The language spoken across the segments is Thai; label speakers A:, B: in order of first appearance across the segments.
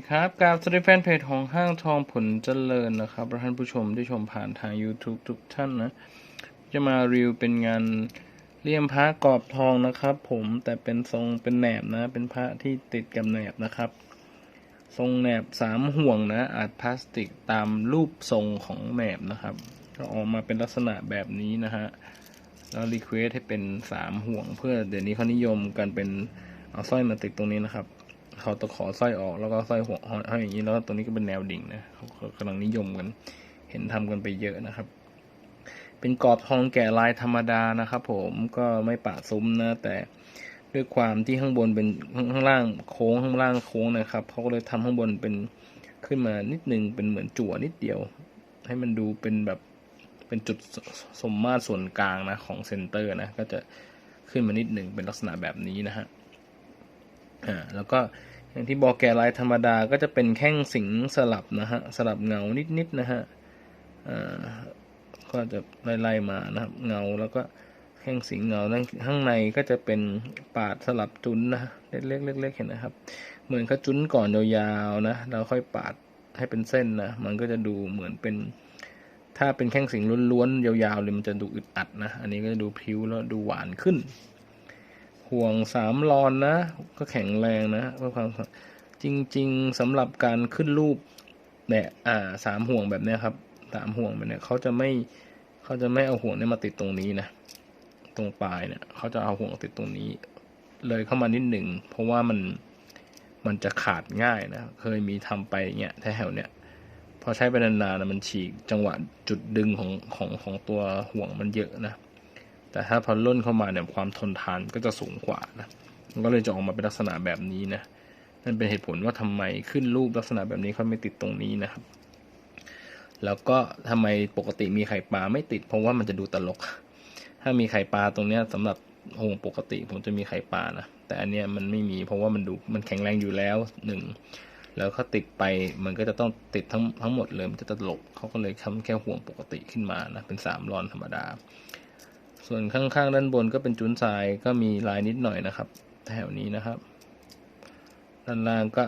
A: คครับกราบสวัสดีแฟนเพจของห้างทองผลเจริญนะครับท่านผู้ชมที่ชมผ่านทาง YouTube ทุกท่านนะ จะมารีวิวเป็นงานเลี่ยมพระกรอบทองนะครับ ผมแต่เป็นทรงเป็นแหนบนะ เป็นพระที่ติดกับแหนบนะครับ ทรงแหนบสามห่วงนะอาจพลาสติกตามรูปทรงของแหนบนะครับก็ออกมาเป็นลักษณะแบบนี้นะฮะแล้วรีเควสให้เป็นสามห่วงเพื่อเดี๋ยวนี้เขานิยมกันเป็นเอาสร้อยมาติดตรงนี้นะครับ เขาตะขอสร้อยออกแล้วก็สร้อยหัวห้อยอย่างนี้แล้วตรงนี้ก็เป็นแนวดิ่งนะเขากำลังนิยมกัน เห็นทำกันไปเยอะนะครับ เป็นกรอบทองแกะลายธรรมดานะครับผมก็ไม่ปะซุ้มนะ แต่ด้วยความที่ข้างบนเป็นข้างล่างโค้งข้างล่างโค้งนะครับเขาก็เลยทำข้างบนเป็นขึ้นมานิดนึงเป็นเหมือนจั่วนิดเดียว ให้มันดูเป็นแบบเป็นจุดสมมาตรส่วนกลางนะของเซนเตอร์นะก็จะขึ้นมานิดหนึ่งเป็นลักษณะแบบนี้นะฮะ อ่าแล้วก็อย่างที่บอกแกะลายธรรมดาก็จะเป็นแข้งสิงสลับนะฮะสลับเงานิดๆนะฮะอ่าก็จะไล่ๆมานะครับเงาแล้วก็แข้งสิงเงาข้างในก็จะเป็นปาดสลับจุนนะเล็กๆเล็กๆเห็นนะครับ เหมือนเขาจุนก่อนยาวๆนะแล้วค่อยปาดให้เป็นเส้นนะมันก็จะดูเหมือนเป็น ถ้าเป็นแข้งสิงล้วนๆยาวๆเลยมันจะดูอึดอัดนะอันนี้ก็จะดูพิ้วแล้วดูหวานขึ้น ห่วงสามรอนนะ ก็แข็งแรงนะเพื่อความจริง ๆสำหรับการขึ้นรูปเนี่ยอ่าสามห่วงแบบเนี้ยครับสามห่วงแบบเนี้ยเขาจะไม่เขาจะไม่เอาห่วงเนี่ยมาติดตรงนี้นะตรงปลายเนี่ยเขาจะเอาห่วงติดตรงนี้ เลยเข้ามานิดหนึ่งเพราะว่ามันมันจะขาดง่ายนะ เคยมีทำไปเงี้ยแถวเนี้ยพอใช้ไปนานๆนะมันฉีกจังหวะจุดดึงของของของตัวห่วงมันเยอะนะ แต่ถ้าพอล่นเข้ามาเนี่ยความทนทานก็จะสูงกว่านะมันก็เลยจะออกมาเป็นลักษณะแบบนี้นะนั่นเป็นเหตุผลว่าทำไมขึ้นรูปลักษณะแบบนี้เขาไม่ติดตรงนี้นะครับ แล้วก็ทำไมปกติมีไข่ปลาไม่ติด เพราะว่ามันจะดูตลก ถ้ามีไข่ปลาตรงเนี้ยสำหรับห่วงปกติผมจะมีไข่ปลานะแต่อันเนี้ยมันไม่มีเพราะว่ามันดูมันแข็งแรงอยู่แล้วหนึ่งแล้วเขาติดไปมันก็จะต้องติดทั้งทั้งหมดเลยมันจะตลกเขาก็เลยทำแค่ห่วงปกติขึ้นมานะเป็นสามรอนธรรมดา ส่วนข้างๆ ด้านบนก็เป็นจุนทรายก็มีลายนิดหน่อยนะครับ แถวนี้นะครับ ด้านล่างก็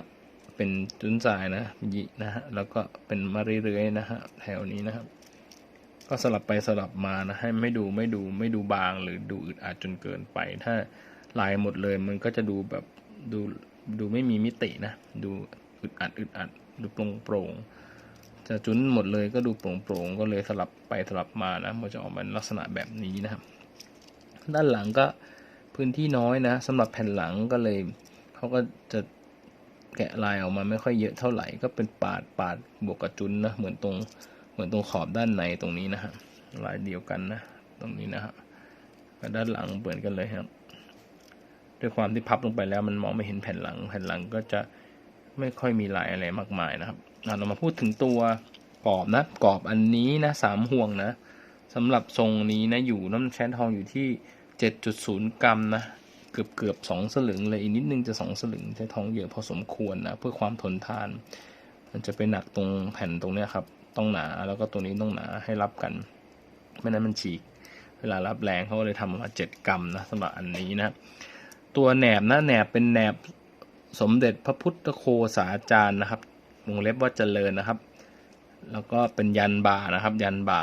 A: เป็นจุนทรายนะยินะฮะแล้วก็เป็นมาเรื่อยๆนะฮะแถวนี้นะครับ ก็สลับไปสลับมานะให้ไม่ดูไม่ดูไม่ดูบางหรือดูอึดอัดจนเกินไป ถ้าลายหมดเลยมันก็จะดูแบบดูดูไม่มีมิตินะ ดูอึดอัดอึดอัดดูโปร่งโปร่ง จะจุนหมดเลยก็ดูโปร่งๆก็เลยสลับไปสลับมานะมันจะออกมาลักษณะแบบนี้นะครับ ด้านหลังก็พื้นที่น้อยนะสำหรับแผ่นหลังก็เลยเขาก็จะแกะลายออกมาไม่ค่อยเยอะเท่าไหร่ก็เป็นปาดปาดบวกกับจุนนะเหมือนตรงเหมือนตรงขอบด้านในตรงนี้นะฮะลายเดียวกันนะ ตรงนี้นะฮะกับด้านหลังเหมือนกันเลยครับด้วยความที่พับลงไปแล้วมันมองไม่เห็นแผ่นหลัง แผ่นหลังก็จะ ไม่ค่อยมีลายอะไรมากมายนะครับเรามาพูดถึงตัวกรอบนะกรอบอันนี้นะสามห่วงนะสำหรับทรงนี้นะอยู่น้ำแช้ทองอยู่ที่ 7.0 กรัมนะเกือบเกือบสองสลึงเลยอีกนิดนึงจะสองสลึงใช้ทองเยอะพอสมควรนะเพื่อความทนทาน มันจะไปหนักตรงแผ่นตรงเนี้ยครับต้องหนาแล้วก็ตัวนี้ต้องหนาให้รับกัน ไม่นั้นมันฉีก เวลารับแรงเขาเลยทำมาเจ็ดกรัมนะสำหรับอันนี้นะ ตัวแหนบนะแหนบเป็นแหนบ สมเด็จพระพุทธโคสาจารย์นะครับวงเล็บว่าเจริญนะครับ แล้วก็เป็นยันบานะครับ ยันบา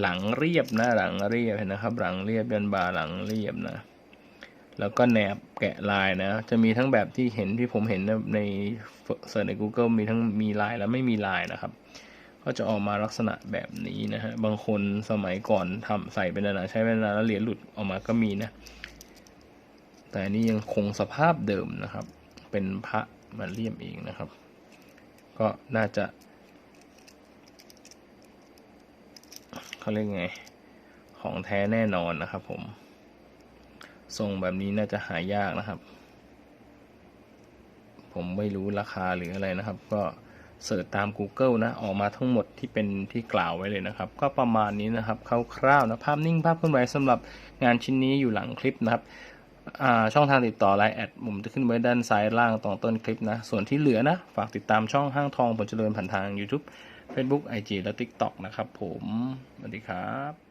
A: หลังเรียบนะหลังเรียบเห็นนะครับ หลังเรียบยันบาหลังเรียบนะ แล้วก็แหนบแกะลายนะ จะมีทั้งแบบที่เห็นที่ผมเห็นในเสิร์ชใน Google มีทั้งมีลายและไม่มีลายนะครับ ก็จะออกมาลักษณะแบบนี้นะฮะบางคนสมัยก่อนทำใส่เป็นนานๆใช้เป็นนาแล้วเหรียญหลุดออกมาก็มีนะ แต่อันนี้ยังคงสภาพเดิมนะครับ เป็นพระมาเลี่ยมเองนะครับ ก็น่าจะเขาเรียกไง ของแท้แน่นอนนะครับผมทรงแบบนี้น่าจะหายากนะครับ ผมไม่รู้ราคาหรืออะไรนะครับ ก็เสิร์ชตาม Google นะ ออกมาทั้งหมดที่เป็นที่กล่าวไว้เลยนะครับ ก็ประมาณนี้นะครับคร่าวๆนะ ภาพนิ่งภาพเคลื่อนไหวสำหรับงานชิ้นนี้อยู่หลังคลิปนะครับ ช่องทางติดต่อไลน์แอดมุมจะขึ้นไว้ด้านซ้ายล่างตรงต้นคลิปนะ ส่วนที่เหลือนะ ฝากติดตามช่องห้างทองผลเจริญผ่านทาง YouTube Facebook IG และ TikTok นะครับผม สวัสดีครับ